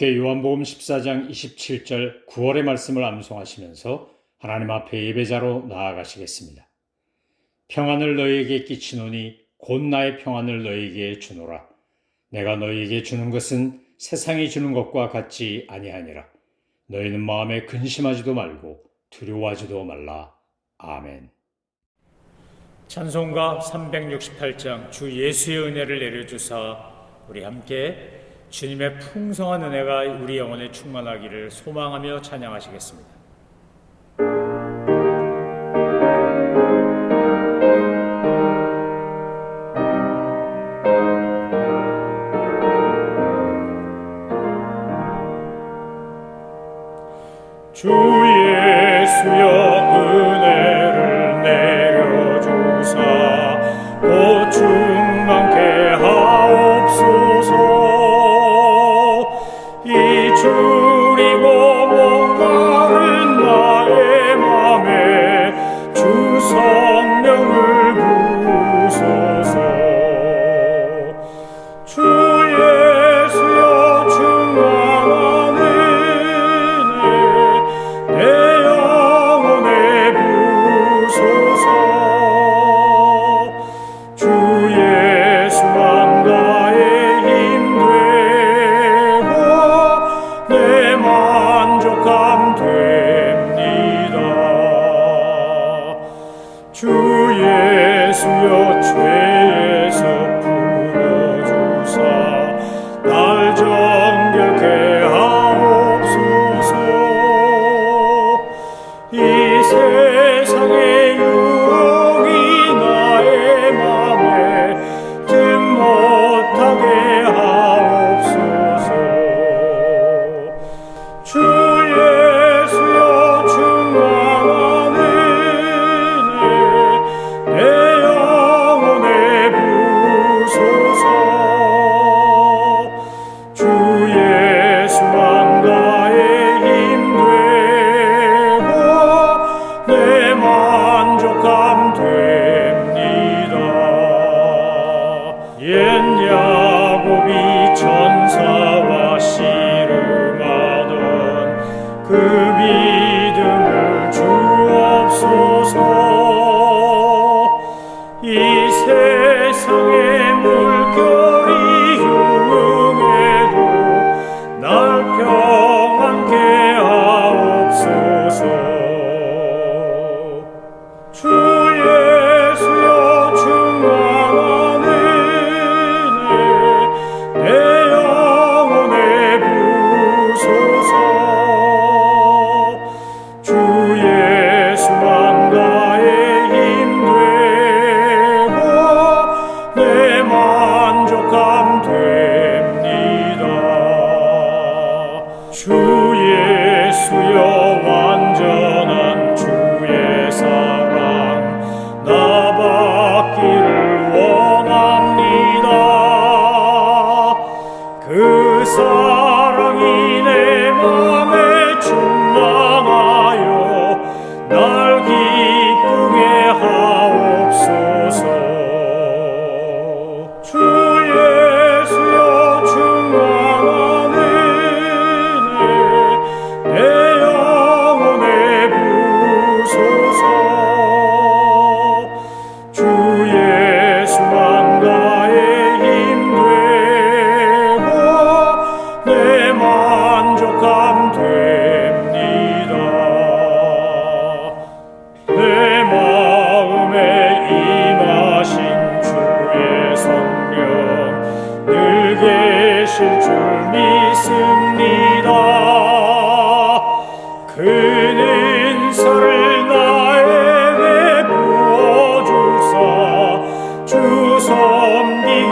함께 요한복음 14장 27절 9월의 말씀을 암송하시면서 하나님 앞에 예배자로 나아가시겠습니다. 평안을 너희에게 끼치노니 곧 나의 평안을 너희에게 주노라. 내가 너희에게 주는 것은 세상이 주는 것과 같지 아니하니라. 너희는 마음에 근심하지도 말고 두려워하지도 말라. 아멘. 찬송가 368장 주 예수의 은혜를 내려주사 우리 함께 주님의 풍성한 은혜가 우리 영혼에 충만하기를 소망하며 찬양하시겠습니다. 이 섬기고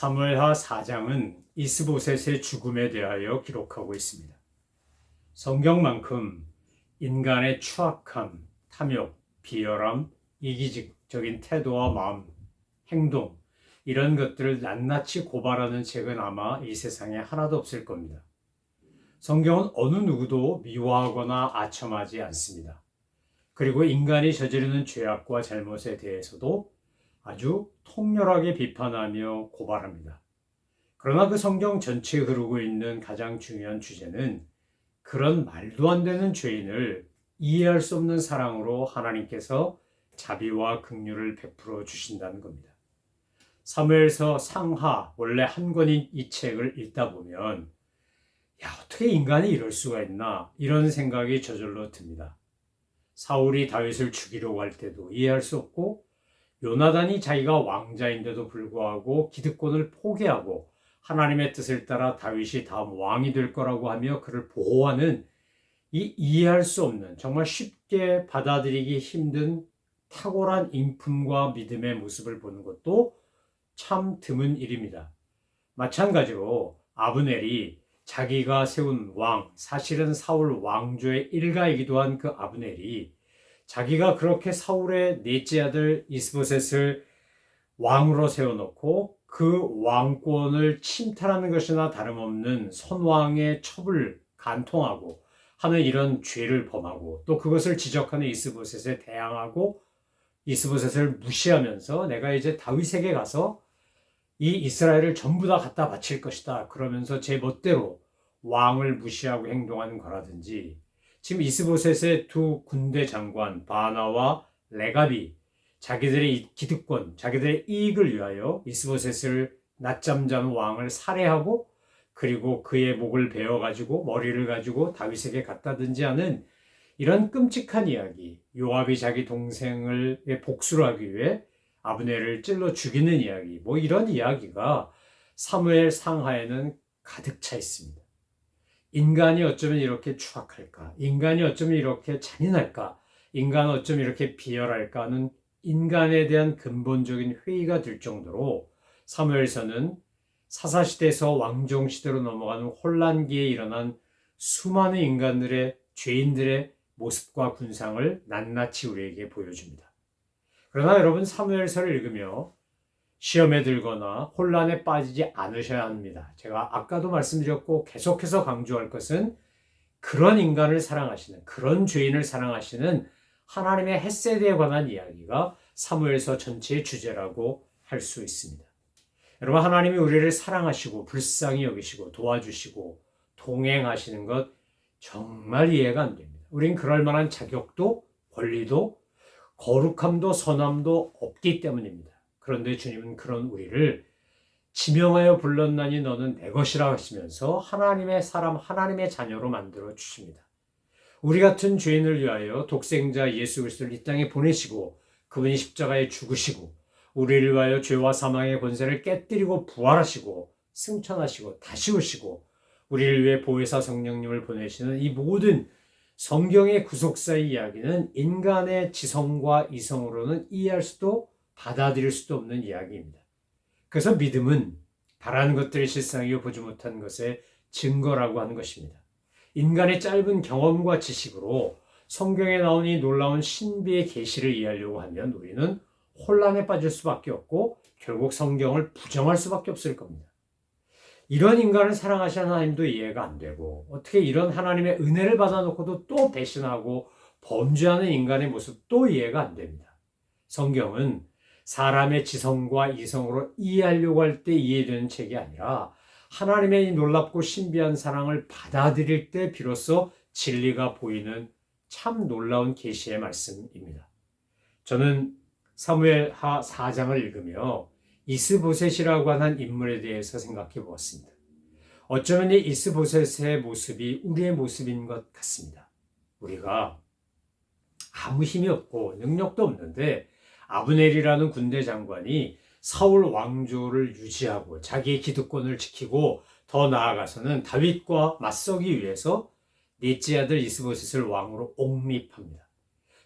사무엘하 4장은 이스보셋의 죽음에 대하여 기록하고 있습니다. 성경만큼 인간의 추악함, 탐욕, 비열함, 이기적인 태도와 마음, 행동 이런 것들을 낱낱이 고발하는 책은 아마 이 세상에 하나도 없을 겁니다. 성경은 어느 누구도 미워하거나 아첨하지 않습니다. 그리고 인간이 저지르는 죄악과 잘못에 대해서도 아주 통렬하게 비판하며 고발합니다. 그러나 그 성경 전체에 흐르고 있는 가장 중요한 주제는 그런 말도 안 되는 죄인을 이해할 수 없는 사랑으로 하나님께서 자비와 긍휼을 베풀어 주신다는 겁니다. 사무엘서 상하 원래 한 권인 이 책을 읽다 보면 야 어떻게 인간이 이럴 수가 있나 이런 생각이 저절로 듭니다. 사울이 다윗을 죽이려고 할 때도 이해할 수 없고 요나단이 자기가 왕자인데도 불구하고 기득권을 포기하고 하나님의 뜻을 따라 다윗이 다음 왕이 될 거라고 하며 그를 보호하는 이 이해할 수 없는 정말 쉽게 받아들이기 힘든 탁월한 인품과 믿음의 모습을 보는 것도 참 드문 일입니다. 마찬가지로 아브넬이 자기가 세운 왕, 사실은 사울 왕조의 일가이기도 한 그 아브넬이 자기가 그렇게 사울의 넷째 아들 이스보셋을 왕으로 세워놓고 그 왕권을 침탈하는 것이나 다름없는 선왕의 첩을 간통하고 하는 이런 죄를 범하고 또 그것을 지적하는 이스보셋에 대항하고 이스보셋을 무시하면서 내가 이제 다윗에게 가서 이 이스라엘을 전부 다 갖다 바칠 것이다. 그러면서 제 멋대로 왕을 무시하고 행동하는 거라든지 지금 이스보셋의 두 군대 장관 바나와 레갑이 자기들의 기득권, 자기들의 이익을 위하여 이스보셋을 낮잠 자는 왕을 살해하고 그리고 그의 목을 베어 가지고 머리를 가지고 다윗에게 갖다든지 하는 이런 끔찍한 이야기. 요압이 자기 동생을 복수를 하기 위해 아브넬을 찔러 죽이는 이야기. 뭐 이런 이야기가 사무엘 상하에는 가득 차 있습니다. 인간이 어쩌면 이렇게 추악할까? 인간이 어쩌면 이렇게 잔인할까? 인간은 어쩌면 이렇게 비열할까 하는 인간에 대한 근본적인 회의가 들 정도로 사무엘서는 사사시대에서 왕정시대로 넘어가는 혼란기에 일어난 수많은 인간들의 죄인들의 모습과 군상을 낱낱이 우리에게 보여줍니다. 그러나 여러분 사무엘서를 읽으며 시험에 들거나 혼란에 빠지지 않으셔야 합니다. 제가 아까도 말씀드렸고 계속해서 강조할 것은 그런 인간을 사랑하시는 그런 죄인을 사랑하시는 하나님의 햇세대에 관한 이야기가 사무엘서 전체의 주제라고 할 수 있습니다. 여러분 하나님이 우리를 사랑하시고 불쌍히 여기시고 도와주시고 동행하시는 것 정말 이해가 안 됩니다. 우린 그럴 만한 자격도 권리도 거룩함도 선함도 없기 때문입니다. 그런데 주님은 그런 우리를 지명하여 불렀나니 너는 내 것이라 하시면서 하나님의 사람, 하나님의 자녀로 만들어 주십니다. 우리 같은 죄인을 위하여 독생자 예수 그리스도를 이 땅에 보내시고 그분이 십자가에 죽으시고 우리를 위하여 죄와 사망의 권세를 깨뜨리고 부활하시고 승천하시고 다시 오시고 우리를 위해 보혜사 성령님을 보내시는 이 모든 성경의 구속사의 이야기는 인간의 지성과 이성으로는 이해할 수도 받아들일 수도 없는 이야기입니다. 그래서 믿음은 바라는 것들의 실상이요 보지 못한 것의 증거라고 하는 것입니다. 인간의 짧은 경험과 지식으로 성경에 나온 이 놀라운 신비의 계시를 이해하려고 하면 우리는 혼란에 빠질 수밖에 없고 결국 성경을 부정할 수밖에 없을 겁니다. 이런 인간을 사랑하시는 하나님도 이해가 안 되고 어떻게 이런 하나님의 은혜를 받아놓고도 또 배신하고 범죄하는 인간의 모습도 이해가 안 됩니다. 성경은 사람의 지성과 이성으로 이해하려고 할 때 이해되는 책이 아니라 하나님의 놀랍고 신비한 사랑을 받아들일 때 비로소 진리가 보이는 참 놀라운 계시의 말씀입니다. 저는 사무엘 하 4장을 읽으며 이스보셋이라고 하는 인물에 대해서 생각해 보았습니다. 어쩌면 이 이스보셋의 모습이 우리의 모습인 것 같습니다. 우리가 아무 힘이 없고 능력도 없는데 아브넬이라는 군대 장관이 사울 왕조를 유지하고 자기의 기득권을 지키고 더 나아가서는 다윗과 맞서기 위해서 넷째 아들 이스보셋을 왕으로 옹립합니다.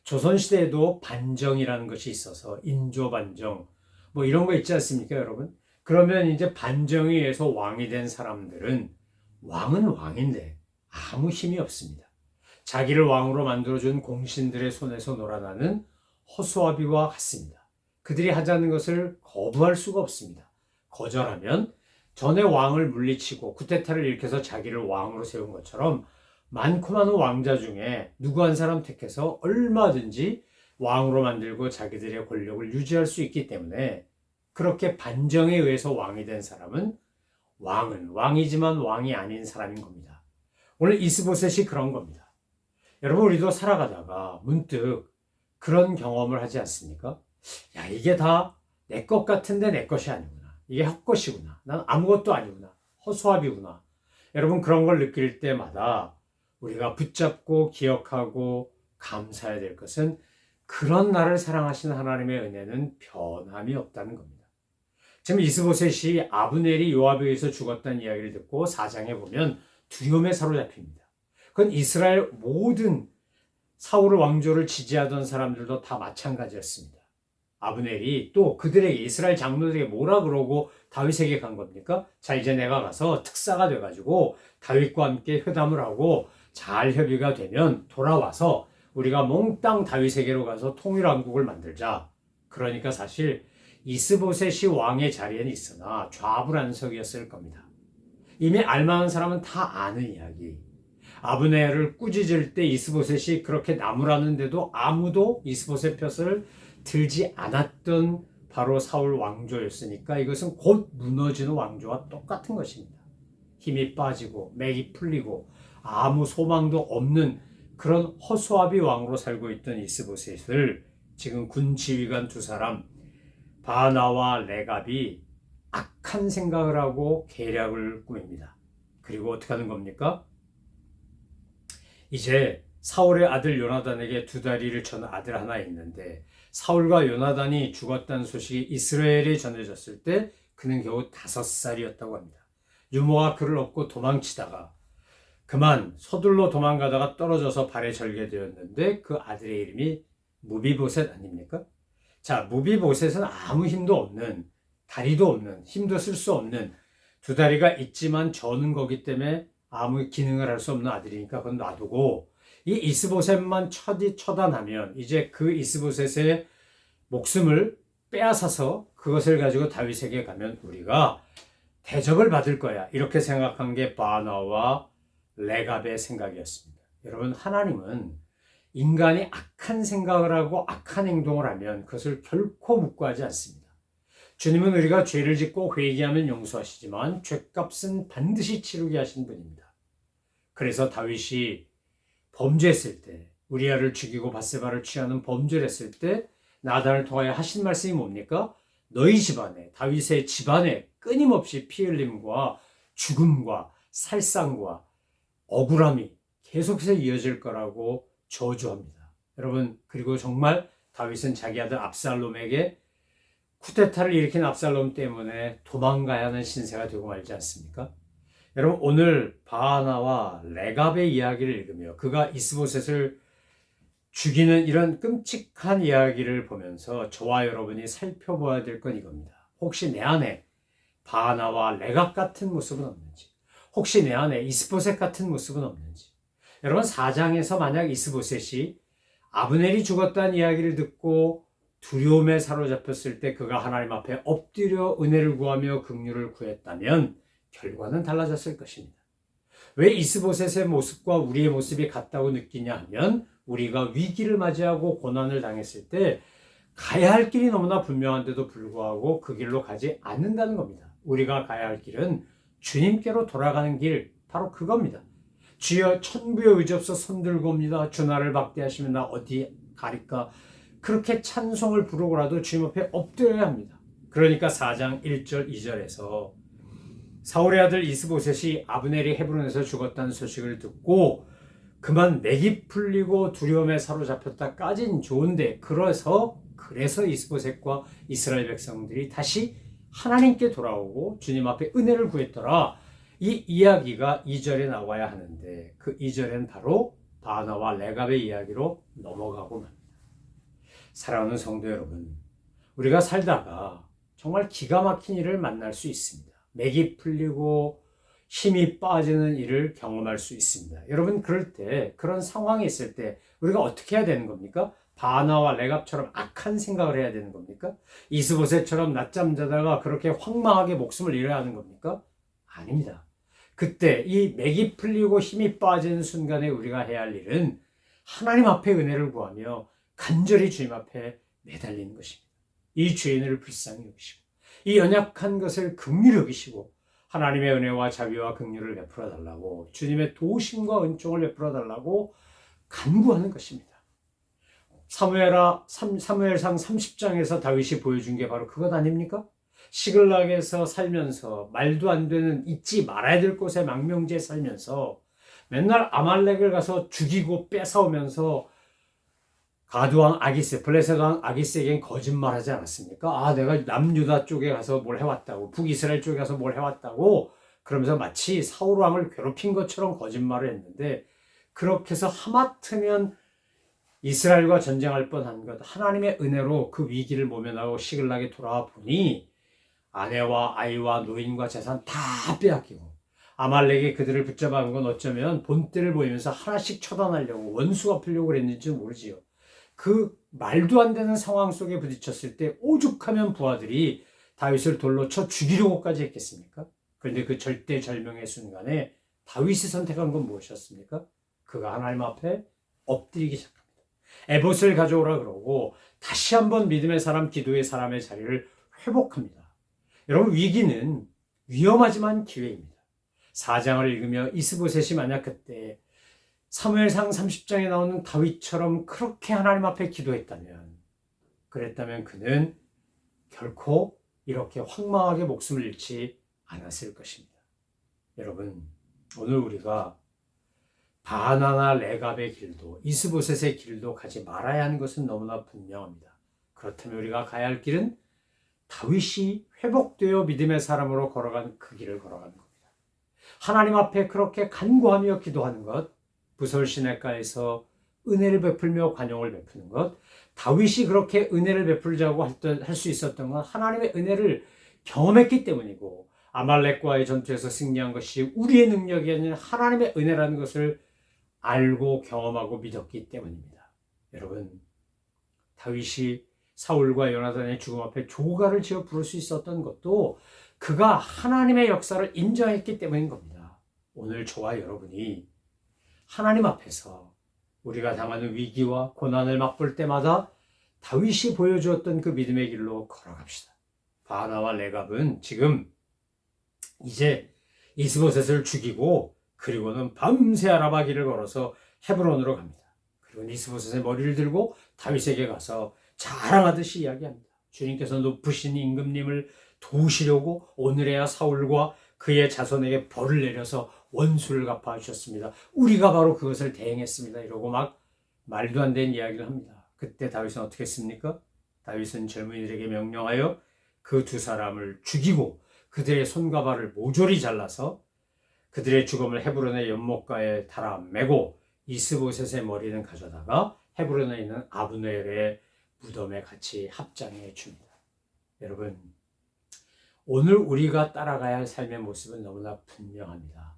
조선시대에도 반정이라는 것이 있어서 인조반정 뭐 이런 거 있지 않습니까 여러분? 그러면 이제 반정에 의해서 왕이 된 사람들은 왕은 왕인데 아무 힘이 없습니다. 자기를 왕으로 만들어준 공신들의 손에서 놀아나는 허수아비와 같습니다. 그들이 하자는 것을 거부할 수가 없습니다. 거절하면 전에 왕을 물리치고 쿠데타를 일으켜서 자기를 왕으로 세운 것처럼 많고 많은 왕자 중에 누구 한 사람 택해서 얼마든지 왕으로 만들고 자기들의 권력을 유지할 수 있기 때문에 그렇게 반정에 의해서 왕이 된 사람은 왕은 왕이지만 왕이 아닌 사람인 겁니다. 오늘 이스보셋이 그런 겁니다. 여러분 우리도 살아가다가 문득 그런 경험을 하지 않습니까? 야 이게 다 내 것 같은데 내 것이 아니구나. 이게 헛것이구나. 난 아무것도 아니구나. 허수아비구나. 여러분 그런 걸 느낄 때마다 우리가 붙잡고 기억하고 감사해야 될 것은 그런 나를 사랑하시는 하나님의 은혜는 변함이 없다는 겁니다. 지금 이스보셋이 아브넬이 요압에 의해서 죽었다는 이야기를 듣고 사장에 보면 두려움에 사로잡힙니다. 그건 이스라엘 모든 사울을 왕조를 지지하던 사람들도 다 마찬가지였습니다. 아브넬이 또 그들에게 이스라엘 장로들에게 뭐라 그러고 다윗에게 간 겁니까? 자 이제 내가 가서 특사가 돼가지고 다윗과 함께 회담을 하고 잘 협의가 되면 돌아와서 우리가 몽땅 다윗에게로 가서 통일왕국을 만들자. 그러니까 사실 이스보셋이 왕의 자리에는 있으나 좌불안석이었을 겁니다. 이미 알만한 사람은 다 아는 이야기. 아브네를 꾸짖을 때 이스보셋이 그렇게 나무라는데도 아무도 이스보셋 볕을 들지 않았던 바로 사울 왕조였으니까 이것은 곧 무너지는 왕조와 똑같은 것입니다. 힘이 빠지고 맥이 풀리고 아무 소망도 없는 그런 허수아비 왕으로 살고 있던 이스보셋을 지금 군 지휘관 두 사람 바나와 레갑이 악한 생각을 하고 계략을 꾸밉니다. 그리고 어떻게 하는 겁니까? 이제 사울의 아들 요나단에게 두 다리를 전 아들 하나 있는데 사울과 요나단이 죽었다는 소식이 이스라엘에 전해졌을 때 그는 겨우 다섯 살이었다고 합니다. 유모가 그를 업고 도망치다가 그만 서둘러 도망가다가 떨어져서 발에 절게 되었는데 그 아들의 이름이 무비보셋 아닙니까? 자, 무비보셋은 아무 힘도 없는 다리도 없는 힘도 쓸 수 없는 두 다리가 있지만 저는 거기 때문에 아무 기능을 할 수 없는 아들이니까 그건 놔두고 이 이스보셋만 처디 처단하면 이제 그 이스보셋의 목숨을 빼앗아서 그것을 가지고 다윗에게 가면 우리가 대접을 받을 거야. 이렇게 생각한 게 바나와 레갑의 생각이었습니다. 여러분 하나님은 인간이 악한 생각을 하고 악한 행동을 하면 그것을 결코 묵고하지 않습니다. 주님은 우리가 죄를 짓고 회개하면 용서하시지만 죄값은 반드시 치르게 하신 분입니다. 그래서 다윗이 범죄했을 때 우리아를 죽이고 바세바를 취하는 범죄를 했을 때 나단을 통하여 하신 말씀이 뭡니까? 너희 집안에 다윗의 집안에 끊임없이 피 흘림과 죽음과 살상과 억울함이 계속해서 이어질 거라고 저주합니다. 여러분 그리고 정말 다윗은 자기 아들 압살롬에게 쿠데타를 일으킨 압살롬 때문에 도망가야 하는 신세가 되고 말지 않습니까? 여러분 오늘 바하나와 레갑의 이야기를 읽으며 그가 이스보셋을 죽이는 이런 끔찍한 이야기를 보면서 저와 여러분이 살펴봐야 될 건 이겁니다. 혹시 내 안에 바하나와 레갑 같은 모습은 없는지, 혹시 내 안에 이스보셋 같은 모습은 없는지. 여러분 사장에서 만약 이스보셋이 아브넬이 죽었다는 이야기를 듣고 두려움에 사로잡혔을 때 그가 하나님 앞에 엎드려 은혜를 구하며 긍휼을 구했다면 결과는 달라졌을 것입니다. 왜 이스보셋의 모습과 우리의 모습이 같다고 느끼냐 하면 우리가 위기를 맞이하고 고난을 당했을 때 가야 할 길이 너무나 분명한데도 불구하고 그 길로 가지 않는다는 겁니다. 우리가 가야 할 길은 주님께로 돌아가는 길, 바로 그겁니다. 주여 천부의 의지 없어 손들고 옵니다. 주 나를 박대하시면 나 어디 가리까? 그렇게 찬송을 부르고라도 주님 앞에 엎드려야 합니다. 그러니까 4장 1절 2절에서 사울의 아들 이스보셋이 아브넬이 헤브론에서 죽었다는 소식을 듣고 그만 맥이 풀리고 두려움에 사로잡혔다까진 좋은데 그래서 그래서 이스보셋과 이스라엘 백성들이 다시 하나님께 돌아오고 주님 앞에 은혜를 구했더라. 이 이야기가 2절에 나와야 하는데 그 2절엔 바로 바나와 레갑의 이야기로 넘어가고 맙니다. 사랑하는 성도 여러분, 우리가 살다가 정말 기가 막힌 일을 만날 수 있습니다. 맥이 풀리고 힘이 빠지는 일을 경험할 수 있습니다. 여러분, 그럴 때, 그런 상황이 있을 때, 우리가 어떻게 해야 되는 겁니까? 바나와 레갑처럼 악한 생각을 해야 되는 겁니까? 이스보셋처럼 낮잠 자다가 그렇게 황망하게 목숨을 잃어야 하는 겁니까? 아닙니다. 그때 이 맥이 풀리고 힘이 빠지는 순간에 우리가 해야 할 일은 하나님 앞에 은혜를 구하며 간절히 주님 앞에 매달리는 것입니다. 이 죄인을 불쌍히 여기시고 이 연약한 것을 긍휼히 여기시고 하나님의 은혜와 자비와 긍휼을 베풀어 달라고 주님의 도심과 은총을 베풀어 달라고 간구하는 것입니다. 사무엘하 사무엘상 30장에서 다윗이 보여준 게 바로 그것 아닙니까? 시글락에서 살면서 말도 안 되는 잊지 말아야 될 곳에 망명지에 살면서 맨날 아말렉을 가서 죽이고 뺏어오면서 가두왕 아기스, 블레셋 왕 아기스에겐 거짓말하지 않았습니까? 아, 내가 남유다 쪽에 가서 뭘 해왔다고, 북이스라엘 쪽에 가서 뭘 해왔다고, 그러면서 마치 사울 왕을 괴롭힌 것처럼 거짓말을 했는데 그렇게 해서 하마터면 이스라엘과 전쟁할 뻔한 것 하나님의 은혜로 그 위기를 모면하고 시글락에 돌아와 보니 아내와 아이와 노인과 재산 다 빼앗기고 아말렉이 그들을 붙잡아간 건 어쩌면 본때를 보이면서 하나씩 처단하려고 원수가 풀려고 그랬는지 모르지요. 그 말도 안 되는 상황 속에 부딪혔을 때 오죽하면 부하들이 다윗을 돌로 쳐 죽이려고까지 했겠습니까? 그런데 그 절대 절명의 순간에 다윗이 선택한 건 무엇이었습니까? 그가 하나님 앞에 엎드리기 시작합니다. 에봇을 가져오라 그러고 다시 한번 믿음의 사람, 기도의 사람의 자리를 회복합니다. 여러분 위기는 위험하지만 기회입니다. 4장을 읽으며 이스보셋이 만약 그때 사무엘상 30장에 나오는 다윗처럼 그렇게 하나님 앞에 기도했다면 그랬다면 그는 결코 이렇게 황망하게 목숨을 잃지 않았을 것입니다. 여러분 오늘 우리가 바나나 레갑의 길도 이스보셋의 길도 가지 말아야 하는 것은 너무나 분명합니다. 그렇다면 우리가 가야 할 길은 다윗이 회복되어 믿음의 사람으로 걸어간 그 길을 걸어가는 겁니다. 하나님 앞에 그렇게 간구하며 기도하는 것, 부설 시내가에서 은혜를 베풀며 관용을 베푸는 것, 다윗이 그렇게 은혜를 베풀자고 할 수 있었던 건 하나님의 은혜를 경험했기 때문이고 아말렉과의 전투에서 승리한 것이 우리의 능력이 아닌 하나님의 은혜라는 것을 알고 경험하고 믿었기 때문입니다. 여러분, 다윗이 사울과 요나단의 죽음 앞에 조가를 지어 부를 수 있었던 것도 그가 하나님의 역사를 인정했기 때문인 겁니다. 오늘 저와 여러분이 하나님 앞에서 우리가 당하는 위기와 고난을 맛볼 때마다 다윗이 보여주었던 그 믿음의 길로 걸어갑시다. 바나와 레갑은 지금 이제 이스보셋을 죽이고 그리고는 밤새 아라바 길을 걸어서 헤브론으로 갑니다. 그리고 이스보셋의 머리를 들고 다윗에게 가서 자랑하듯이 이야기합니다. 주님께서 높으신 임금님을 도우시려고 오늘에야 사울과 그의 자손에게 벌을 내려서 원수를 갚아 주셨습니다. 우리가 바로 그것을 대행했습니다. 이러고 막 말도 안 되는 이야기를 합니다. 그때 다윗은 어떻게 했습니까? 다윗은 젊은이들에게 명령하여 그 두 사람을 죽이고 그들의 손과 발을 모조리 잘라서 그들의 죽음을 헤브론의 연못가에 달아 매고 이스보셋의 머리는 가져다가 헤브론에 있는 아브넬의 무덤에 같이 합장해 줍니다. 여러분, 오늘 우리가 따라가야 할 삶의 모습은 너무나 분명합니다.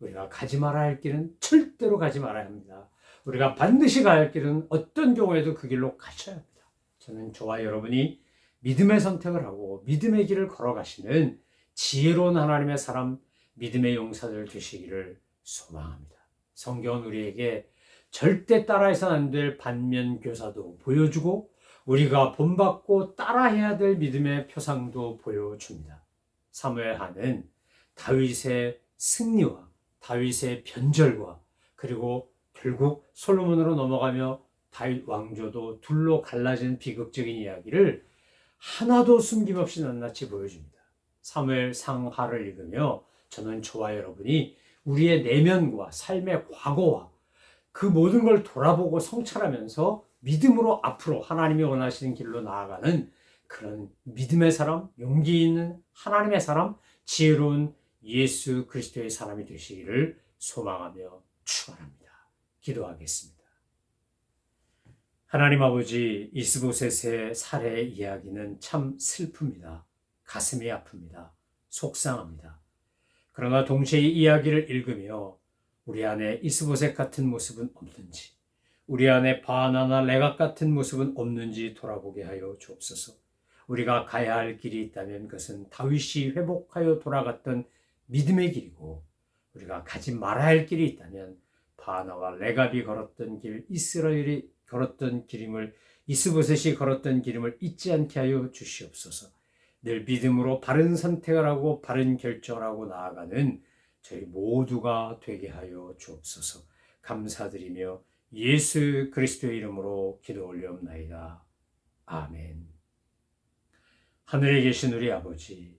우리가 가지 말아야 할 길은 절대로 가지 말아야 합니다. 우리가 반드시 가야 할 길은 어떤 경우에도 그 길로 가셔야 합니다. 저는 저와 여러분이 믿음의 선택을 하고 믿음의 길을 걸어가시는 지혜로운 하나님의 사람, 믿음의 용사들 되시기를 소망합니다. 성경은 우리에게 절대 따라해서는 안 될 반면 교사도 보여주고 우리가 본받고 따라해야 될 믿음의 표상도 보여줍니다. 사무엘 하는 다윗의 승리와 다윗의 변절과 그리고 결국 솔로몬으로 넘어가며 다윗 왕조도 둘로 갈라진 비극적인 이야기를 하나도 숨김없이 낱낱이 보여줍니다. 사무엘 상하를 읽으며 저는 저와 여러분이 우리의 내면과 삶의 과거와 그 모든 걸 돌아보고 성찰하면서 믿음으로 앞으로 하나님이 원하시는 길로 나아가는 그런 믿음의 사람, 용기 있는 하나님의 사람, 지혜로운 예수 그리스도의 사람이 되시기를 소망하며 축원합니다. 기도하겠습니다. 하나님 아버지 이스보셋의 살해 이야기는 참 슬픕니다. 가슴이 아픕니다. 속상합니다. 그러나 동시에 이 이야기를 읽으며 우리 안에 이스보셋 같은 모습은 없는지, 우리 안에 바나나 레각 같은 모습은 없는지 돌아보게 하여 주옵소서. 우리가 가야 할 길이 있다면 그것은 다윗이 회복하여 돌아갔던 믿음의 길이고 우리가 가지 말아야 할 길이 있다면 바나와 레갑이 걸었던 길, 이스라엘이 걸었던 길임을 이스보셋이 걸었던 길임을 잊지 않게 하여 주시옵소서. 늘 믿음으로 바른 선택을 하고 바른 결정을 하고 나아가는 저희 모두가 되게 하여 주옵소서. 감사드리며 예수 그리스도의 이름으로 기도 올려옵나이다. 아멘. 하늘에 계신 우리 아버지,